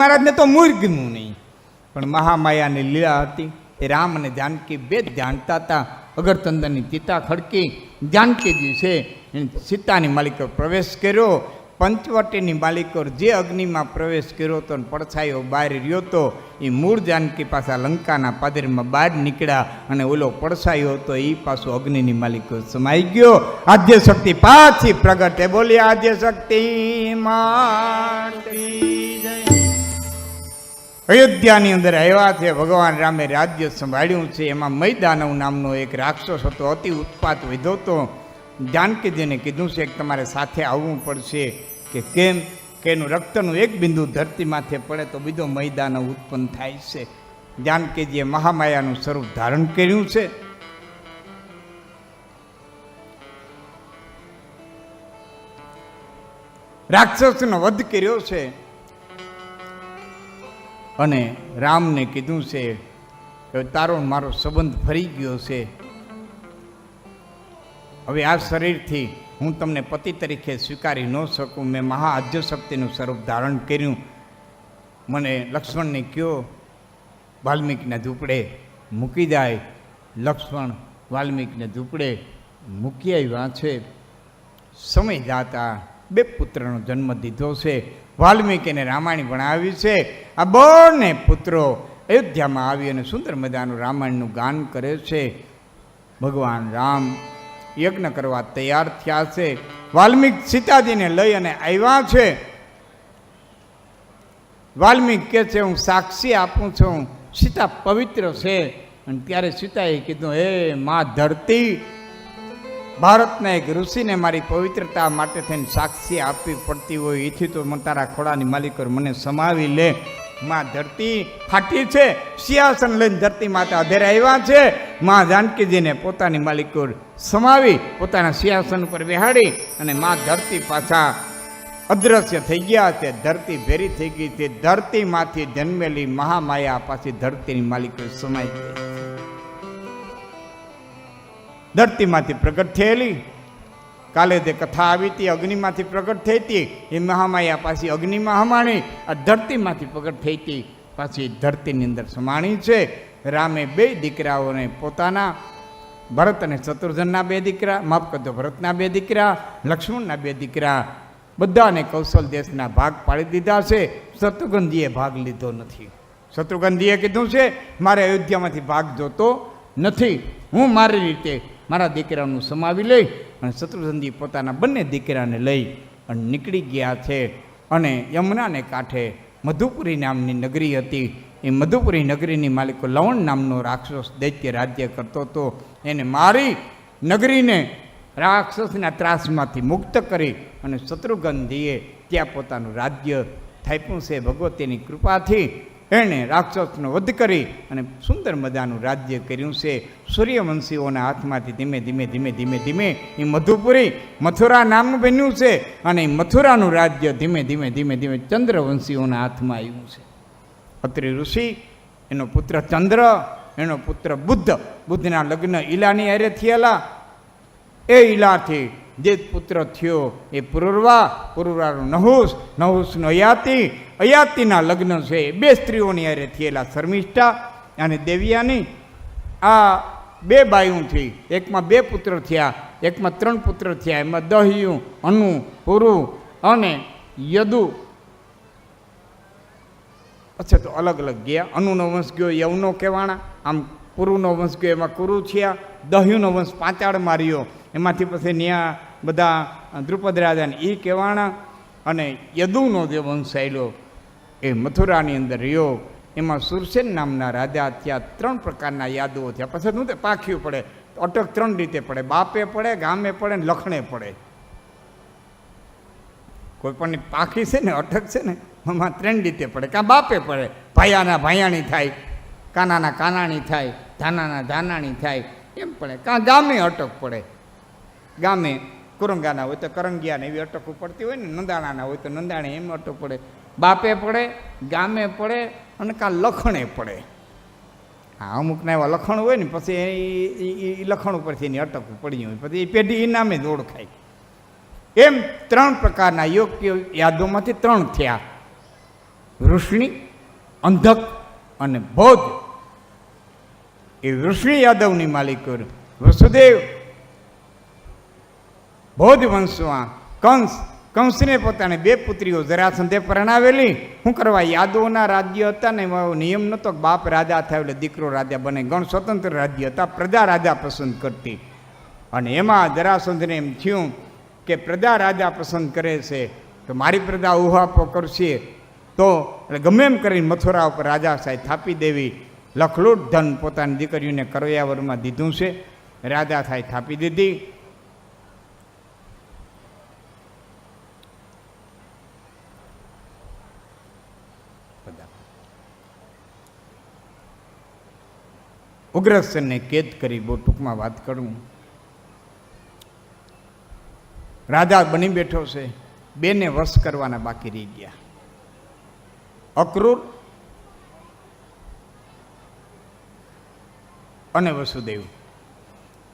મહારાજને તો ગમ્યું નહીં. પણ મહામાયાની લીલા હતી. એ રામ અને જાનકી બે જાણતા હતા. અગરચંદનની ચિતા ખડકી. જાનકીજી છે સીતાની માલિકો પ્રવેશ કર્યો. પંચવટીની માલિકો જે અગ્નિમાં પ્રવેશ કર્યો તો પડછાયો બહાર રહ્યો હતો, એ મૂળ જાનકી પાછા લંકાના પાદરમાં બહાર નીકળ્યા અને ઓલો પડછાયો હતો, એ પાછો અગ્નિની માલિકો સમાઈ ગયો. આદ્ય શક્તિ પાછી પ્રગટે. બોલી, આદ્ય શક્તિ માટી અયોધ્યાની અંદર આવ્યા છે, ભગવાન રામે રાજ્ય સંભાળ્યું છે. એમાં મૈદાનવ નામનો એક રાક્ષસ હતો, અતિ ઉત્પાત વિધો તો જાનકીજીને કીધું છે કે તમારે સાથે આવવું પડશે કે કેમ? કે એનું રક્તનું એક બિંદુ ધરતી માથે પડે તો બીજો મૈદાનવ ઉત્પન્ન થાય છે. જાનકીજીએ મહામાયાનું સ્વરૂપ ધારણ કર્યું છે. રાક્ષસનો વધ કર્યો છે. અને રામને કીધું છે કે તારો મારો સંબંધ ફરી ગયો છે. હવે આ શરીરથી હું તમને પતિ તરીકે સ્વીકારી ન શકું. મેં મહા આદ્ય શક્તિનું સ્વરૂપ ધારણ કર્યું. મને લક્ષ્મણને કયો, વાલ્મિકના ઝૂંપડે મૂકી જાય લક્ષ્મણ વાલ્મિકને ઝૂંપડે મૂકી આવ્યા છે. સમય જાતા બે પુત્રનો જન્મ દીધો છે. વાલ્મીકીને રામાયણ ભણાવ્યું છે. આ બંને પુત્રો અયોધ્યામાં આવી અને સુંદર મજાનું રામાયણનું ગાન કરે છે. ભગવાન રામ યજ્ઞ કરવા તૈયાર થયા છે. વાલ્મીક સીતાજીને લઈ અને આવ્યા છે. વાલ્મીક કહે છે, હું સાક્ષી આપું છું. સીતા પવિત્ર છે. અને ત્યારે સીતાએ કીધું, હે મા ધરતી ભારતના એક ઋષિને મારી પવિત્રતા માટે થઈને સાક્ષી આપવી પડતી હોય એથી તો મને તારા ખોડાની માલિકો મને સમાવી લે. માં ધરતી ફાટી છે, સિંહાસન લઈને ધરતી માતા અધેરે આવ્યા છે. માં જાનકીજીને પોતાની માલિકો સમાવી, પોતાના સિંહાસન ઉપર બેહાડી અને માં ધરતી પાછા અદ્રશ્ય થઈ ગયા છે. ધરતી ભેરી થઈ ગઈ છે. ધરતીમાંથી જન્મેલી મહામાયા પાછી ધરતીની માલિકો સમાઈ ગઈ. ધરતીમાંથી પ્રગટ થયેલી. કાલે તે કથા આવી હતી, અગ્નિમાંથી પ્રગટ થઈ હતી, એ મહામાયા પાછી અગ્નિમાં હમાણી, આ ધરતીમાંથી પ્રગટ થઈ હતી. પાછી ધરતીની અંદર સમાણી છે. રામે બે દીકરાઓને પોતાના, ભરત અને શત્રુઘ્નના બે દીકરા, માફ કરજો, ભરતના બે દીકરા, લક્ષ્મણના બે દીકરા, બધાને કૌશલ દેશના ભાગ પાડી દીધા છે. શત્રુઘ્નજીએ ભાગ લીધો નથી. શત્રુઘ્નજીએ કીધું છે, મારે અયોધ્યામાંથી ભાગ જોતો નથી. હું મારી રીતે મારા દીકરાનું સમાવી લઈ અને શત્રુઘ્નજી પોતાના બંને દીકરાને લઈ અને નીકળી ગયા છે. અને યમુનાને કાંઠે મધુપુરી નામની નગરી હતી. એ મધુપુરી નગરીની માલિકો લવણ નામનો રાક્ષસ દૈત્ય રાજ્ય કરતો હતો. એને મારી નગરીને રાક્ષસના ત્રાસમાંથી મુક્ત કરી અને શત્રુઘ્નજીએ ત્યાં પોતાનું રાજ્ય થાપ્યું છે. ભગવતીની કૃપાથી એણે રાક્ષસનો વધ કરી અને સુંદર મજાનું રાજ્ય કર્યું છે. સૂર્યવંશીઓના હાથમાંથી ધીમે ધીમે ધીમે ધીમે ધીમે એ મધુપુરી મથુરા નામનું બન્યું છે અને મથુરાનું રાજ્ય ધીમે ધીમે ધીમે ધીમે ચંદ્રવંશીઓના હાથમાં આવ્યું છે. અત્રિ ઋષિ, એનો પુત્ર ચંદ્ર, એનો પુત્ર બુદ્ધ, બુદ્ધના લગ્ન ઈલાની હારે થયેલા. એ ઈલાથી જે પુત્ર થયો એ પૂર્વા પૂર્વાનું નહુસ, નહુસનો અયાતિ અયાતિના લગ્ન છે બે સ્ત્રીઓની અરે થયેલા શર્મિષ્ઠા અને દેવિયાની. આ બે બાયુંથી, એકમાં બે પુત્ર થયા, એકમાં ત્રણ પુત્ર થયા, એમાં દહ્યું અનુ પુરુ અને યદુ. અચ્છા, તો અલગ અલગ ગયા. અનુનો વંશ ગયો, યવનો કહેવાણા. આમ કુરુનો વંશ ગયો, એમાં કુરુ થયા. દહ્યુનો વંશ પાંચાળ માર્યો એમાંથી પછી ન્યા બધા દ્રુપદ રાજાને એ કહેવાણા અને યદુનો જે વંશ આવ્યો એ મથુરાની અંદર રહ્યો. એમાં સુરસેન નામના રાજા ત્યાં ત્રણ પ્રકારના યાદવો થયા. પછી શું તે પાખ્યું પડે. અટક ત્રણ રીતે પડે. બાપે પડે, ગામે પડે ને લખણે પડે. કોઈ પણ પાખી છે ને, અટક છે ને, એમાં ત્રણ રીતે પડે. કાં બાપે પડે? ભાયાના ભાયાણી થાય, કાનાના કાનાણી થાય, ધાનાના ધાનાણી થાય. એમ પડે. કાં ગામે અટક પડે. ગામે કુરંગાના હોય તો કરંગિયાને એવી અટકવું પડતી હોય ને, નંદાણાના હોય તો નંદાણે એમ અટક પડે. બાપે પડે, ગામે પડે અને કાં લખણે પડે. હા, અમુકના એવા લખણ હોય ને, પછી એ લખણ ઉપરથી એની અટક પડી હોય. પછી એ પેઢી ઇનામે જ ઓળખાય. એમ ત્રણ પ્રકારના યોગ્ય યાદોમાંથી ત્રણ થયા. વૃષ્ણિ, અંધક અને બૌદ્ધ. એ વૃષ્ણિ યાદવની માલિક વસુદેવ બોધ વંશમાં કંસ, કંસને પોતાને બે પુત્રીઓ જરાસંધે પરણાવેલી. શું કરવા, યાદવોના રાજ્ય હતા ને એવો નિયમ નહોતો બાપ રાજા થાય એટલે દીકરો રાજા બને. ગણ સ્વતંત્ર રાજ્ય હતા, પ્રજા રાજા પસંદ કરતી. અને એમાં જરાસંધને એમ થયું કે પ્રજા રાજા પસંદ કરે છે, તો મારી પ્રજા ઉહાપો કરશે. તો એટલે ગમે એમ કરીને મથુરા ઉપર રાજા સાહેબ થાપી દેવી. લખલૂટ ધન પોતાની દીકરીઓને કરૈયાવરમાં દીધું છે. રાજા સાહેબ થાપી દીધી. ઉગ્રસેનને કેદ કરી, બહુ ટૂંકમાં વાત કરું. રાજા બની બેઠો છે, બેને વશ કરવાના બાકી રહી ગયા. અક્રૂર અને વસુદેવ.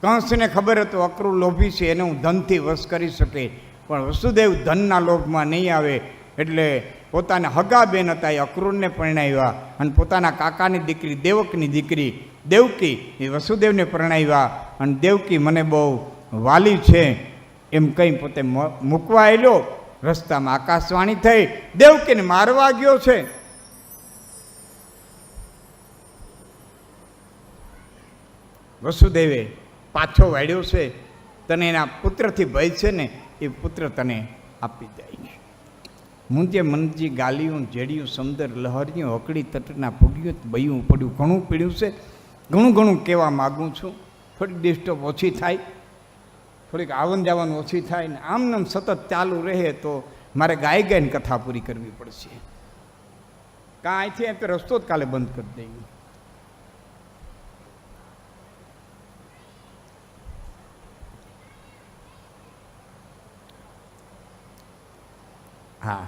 કંસને ખબર હતું અક્રૂર લોભી છે, એને હું ધનથી વશ કરી શકે, પણ વસુદેવ ધનના લોભમાં નહીં આવે, એટલે પોતાના હગા બેન હતા, એ અક્રૂરને પરણાવ્યા અને પોતાના કાકાની દીકરી, દેવકની દીકરી, દેવકી, એ વસુદેવને પરણાવ્યા અને દેવકી મને બહુ વાલી છે, એમ કંઈ પોતે મૂકવા આવેલો રસ્તામાં આકાશવાણી થઈ, દેવકીને મારવા ગયો છે. વસુદેવે પાછો વાળ્યો છે, તને એના પુત્રથી ભય છે ને, એ પુત્ર તને આપી જાય મુંજે મનજી ગાલિયું, જેડિયું, સમદર, લહરિયું, હકડી, તટના ફૂગ્યું બયું પડ્યું. ઘણું પીડ્યું છે. ઘણું ઘણું કહેવા માગું છું. થોડીક ડિસ્ટર્બ ઓછી થાય. થોડીક આવન જાવન ઓછી થાય ને આમ નામ સતત ચાલુ રહે તો મારે ગાય ગાઈને કથા પૂરી કરવી પડશે. કાં અહીંથી તો રસ્તો જ કાલે બંધ કરી દઈએ. હા.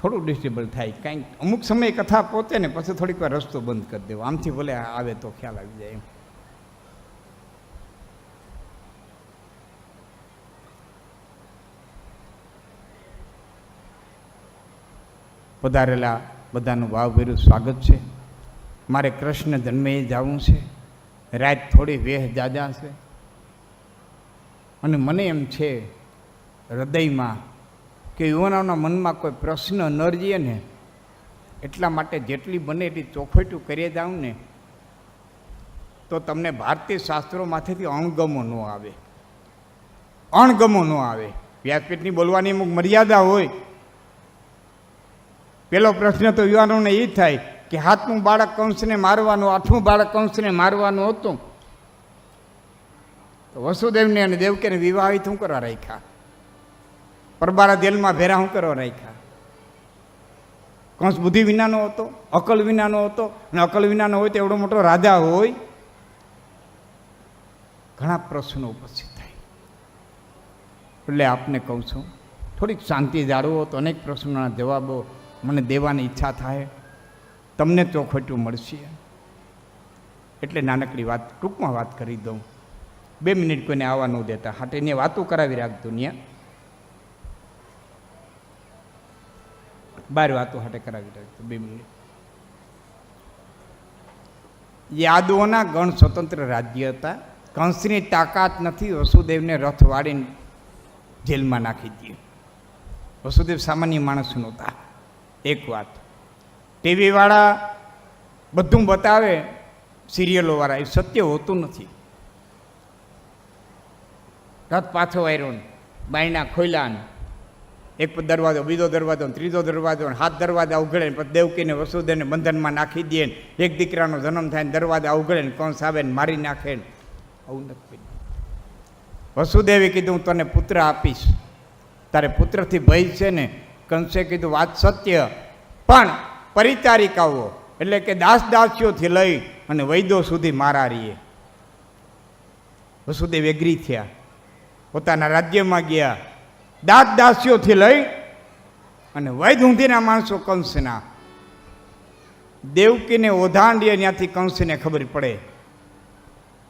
થોડું ડિસ્ટેબલ થાય, કાંઈક અમુક સમયે કથા પહોંચે ને પછી થોડીક વાર રસ્તો બંધ કરી દેવો. આમથી ભલે આવે તો ખ્યાલ આવી જાય એમ. પધારેલા બધાનું ભાવભેરું સ્વાગત છે. મારે કૃષ્ણ જન્મે જવું છે. રાત થોડી વેહ જાજા છે. અને મને એમ છે, હૃદયમાં કે યુવાનોના મનમાં કોઈ પ્રશ્ન ન રહીએ ને, એટલા માટે જેટલી બને એટલી ચોખવટું કરીએ જાઉં ને, તો તમને ભારતીય શાસ્ત્રોમાંથી અણગમો ન આવે. અણગમો ન આવે. વ્યાસપીઠની બોલવાની અમુક મર્યાદા હોય. પેલો પ્રશ્ન તો યુવાનોને એ થાય કે હાથનું બાળક કંસને મારવાનું, આઠમું બાળક કંસને મારવાનું હતું. તો વસુદેવને અને દેવકીને વિવાહિત શું કરવા રાખ્યા. પરબારા જેલમાં ભેરા હું કરવા રાખ્યા? કંસ બુદ્ધિ વિનાનો હતો, અકલ વિનાનો હતો, અને અકલ વિનાનો હોય તો એવડો મોટો રાજા હોય. ઘણા પ્રશ્નો ઉપસ્થિત થાય. એટલે આપને કહું છું, થોડીક શાંતિ જાળવો તો અનેક પ્રશ્નોના જવાબો મને દેવાની ઈચ્છા થાય. તમને ચોખવટું મળશે. એટલે નાનકડી વાત, ટૂંકમાં વાત કરી દઉં. બે મિનિટ કોઈને આવવા ન દેતા હાટે વાતો કરાવી રાખ ત્યાં બાર વાતો હાટે કરાવી રાખતું બે મિનિટ. યાદવોના ગણ સ્વતંત્ર રાજ્ય હતા. કંસની તાકાત નથી, વસુદેવને રથ વાળીને જેલમાં નાખી દીધી. વસુદેવ સામાન્ય માણસ નહોતા એક વાત. ટીવીવાળા બધું બતાવે સિરિયલોવાળા એ સત્ય હોતું નથી. રથ પાછો વાયરો બાયણા ખોલ્યા ને એક દરવાજો, બીજો દરવાજો, ત્રીજો દરવાજો હાથ દરવાજા ઉઘડે ને પછી દેવકીને વસુદેવને બંધનમાં નાખી દે ને એક દીકરાનો જન્મ થાય ને દરવાજા ઉઘડે ને કોણ આવે ને મારી નાખે ને. આવું નથી વસુદેવે કીધું, હું તને પુત્ર આપીશ. તારે પુત્રથી ભય છે ને? કંસે કીધું, વાત સત્ય. પણ પરિચારિકાઓ એટલે કે દાસ દાસીઓથી લઈ અને વૈદો સુધી મારા રહીએ વસુદેવ એગ્રી થયા. પોતાના રાજ્યમાં ગયા. દાસ દાસીઓથી લઈ અને વૈદ ઊંધીના માણસો કંસના. દેવકીને ઓધાંડીએ ત્યાંથી કંસને ખબર પડે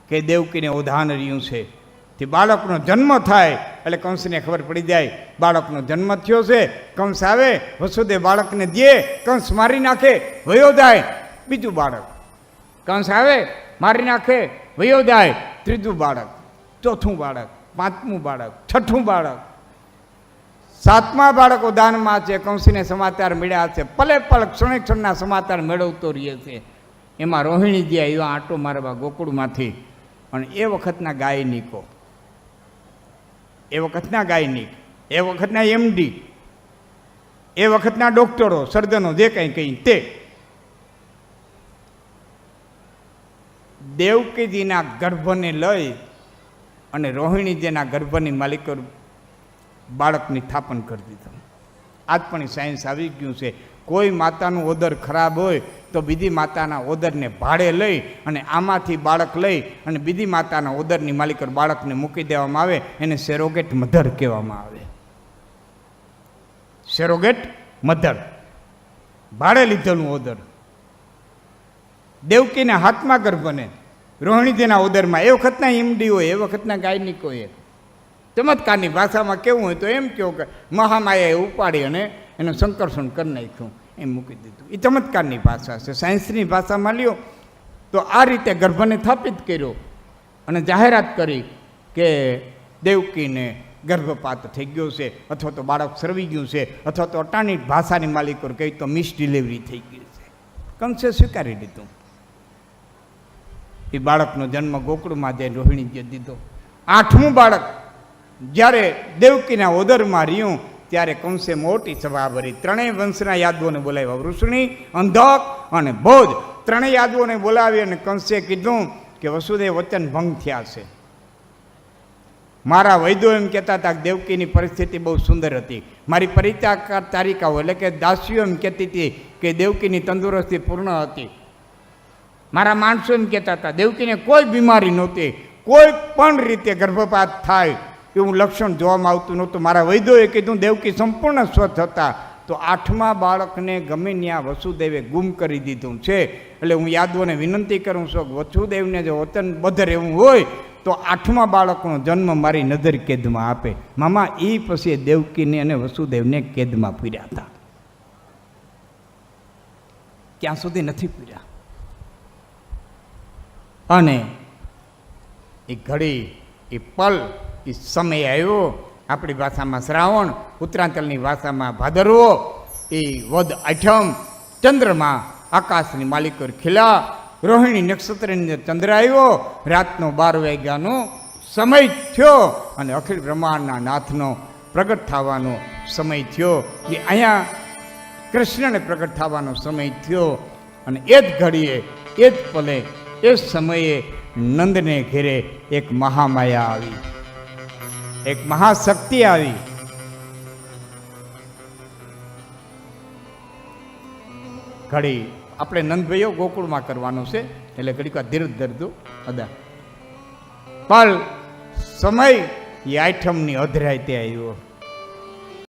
કે દેવકીને ઓધાન રહ્યું છે. તે બાળકનો જન્મ થાય એટલે કંસને ખબર પડી જાય, બાળકનો જન્મ થયો છે, કંસ આવે, વસુદેવ બાળકને દે, કંસ મારી નાખે, વયો જાય, બીજું બાળક. કંસ આવે, મારી નાખે, વયો જાય, ત્રીજું બાળક, ચોથું બાળક, પાંચમું બાળક, છઠ્ઠું બાળક સાતમા બાળકો દાનમાં છે, કંસીને સમાચાર મળ્યા છે. પલે પલ ક્ષણે ક્ષણના સમાચાર મેળવતો રહે છે. એમાં રોહિણીજી આવ્યો આંટો મારવા ગોકુળમાંથી. અને એ વખતના ગાયનિકો. એ વખતના ગાયનિક. એ વખતના એમડી. એ વખતના ડોક્ટરો, સર્જનો, જે કંઈ કંઈ તે. દેવકીજીના ગર્ભને લઈ અને રોહિણીજીના ગર્ભની માલિકો બાળકની સ્થાપન કરી દીધું. આજ પણ સાયન્સ આવી ગયું છે. કોઈ માતાનું ઓદર ખરાબ હોય તો બીજી માતાના ઓદરને ભાડે લઈ અને આમાંથી બાળક લઈ અને બીજી માતાના ઓદરની માલિક બાળકને મૂકી દેવામાં આવે, એને સેરોગેટ મધર કહેવામાં આવે. સેરોગેટ મધર ભાડે લીધેલું ઓદર. દેવકીના હાથમાં ગર્ભને. રોહિણીજીના ઓદરમાં એ વખતના ઈમડી હોય, એ વખતના ગાયનિકોએ ચમત્કારની ભાષામાં કેવું હોય તો એમ કહો કે મહામાયાએ ઉપાડી અને એનું સંકર્ષણ કરી નાખ્યું, એમ મૂકી દીધું. એ ચમત્કારની ભાષા છે. સાયન્સની ભાષામાં લ્યો, તો આ રીતે ગર્ભને સ્થાપિત કર્યો અને જાહેરાત કરી કે દેવકીને ગર્ભપાત થઈ ગયો છે, અથવા તો બાળક સરવી ગયું છે, અથવા તો અટાણી ભાષાની માલિકો કહી તો મિસ ડિલિવરી થઈ ગઈ છે. કંસે સ્વીકારી લીધું. એ બાળકનો જન્મ ગોકળુમાં જે રોહિણી રોહિણીજીએ દીધો. આઠમું બાળક જ્યારે દેવકીના ઓદરમાં રહ્યું, ત્યારે કંસે મોટી સભા ભરી. ત્રણેય વંશના યાદવોને બોલાવ્યા વૃષ્ણિ, અંધક અને ભોજ ત્રણેય યાદવોને બોલાવી અને કંસે કીધું કે વસુદેવ વચન ભંગ થયા છે. મારા વૈદ્યો એમ કહેતા હતા કે દેવકીની પરિસ્થિતિ બહુ સુંદર હતી. મારી પરિચાર તારિકાઓ એટલે કે દાસીઓ એમ કહેતી હતી કે દેવકીની તંદુરસ્તી પૂર્ણ હતી. મારા માણસો એમ કહેતા હતા, દેવકીને કોઈ બીમારી નહોતી. કોઈ પણ રીતે ગર્ભપાત થાય એવું લક્ષણ જોવામાં આવતું નહોતું. મારા વૈદ્યોએ કીધું, દેવકી સંપૂર્ણ સ્વચ્છ હતા. તો આઠમા બાળકને ગમે ત્યાં વસુદેવે ગુમ કરી દીધું છે. એટલે હું યાદવોને વિનંતી કરું છું, કે વસુદેવને જો વચનબદ્ધ રહેવું હોય, તો આઠમા બાળકનો જન્મ મારી નજર કેદમાં આપે. મામા એ પછી દેવકીને અને વસુદેવને કેદમાં પૂર્યા હતા. ક્યાં સુધી નથી પૂર્યા અને એ ઘડી, એ પલ એ સમય આવ્યો, આપણી ભાષામાં શ્રાવણ, ઉત્તરાંચલની ભાષામાં ભાદરવો, એ વદ આઠમ, ચંદ્રમાં, આકાશની માલિકર ખીલા, રોહિણી નક્ષત્રની ચંદ્ર આવ્યો, રાતનો બાર વાગ્યાનો સમય થયો અને અખિલ બ્રહ્માંડના નાથનો પ્રગટ થવાનો સમય થયો. એ અહીંયા કૃષ્ણને પ્રગટ થવાનો સમય થયો અને એ જ ઘડીએ, એ જ પલે, એ જ સમયે નંદને ઘેરે એક મહામાયા આવી. એક મહાશક્તિ આવી. ઘડી આપણે નંદભાઈઓ ગોકુળમાં કરવાનું છે, એટલે ઘડીક ધીરજ ધરતું અદા. પણ સમય એ આઠમની અધરાય તે આવ્યો.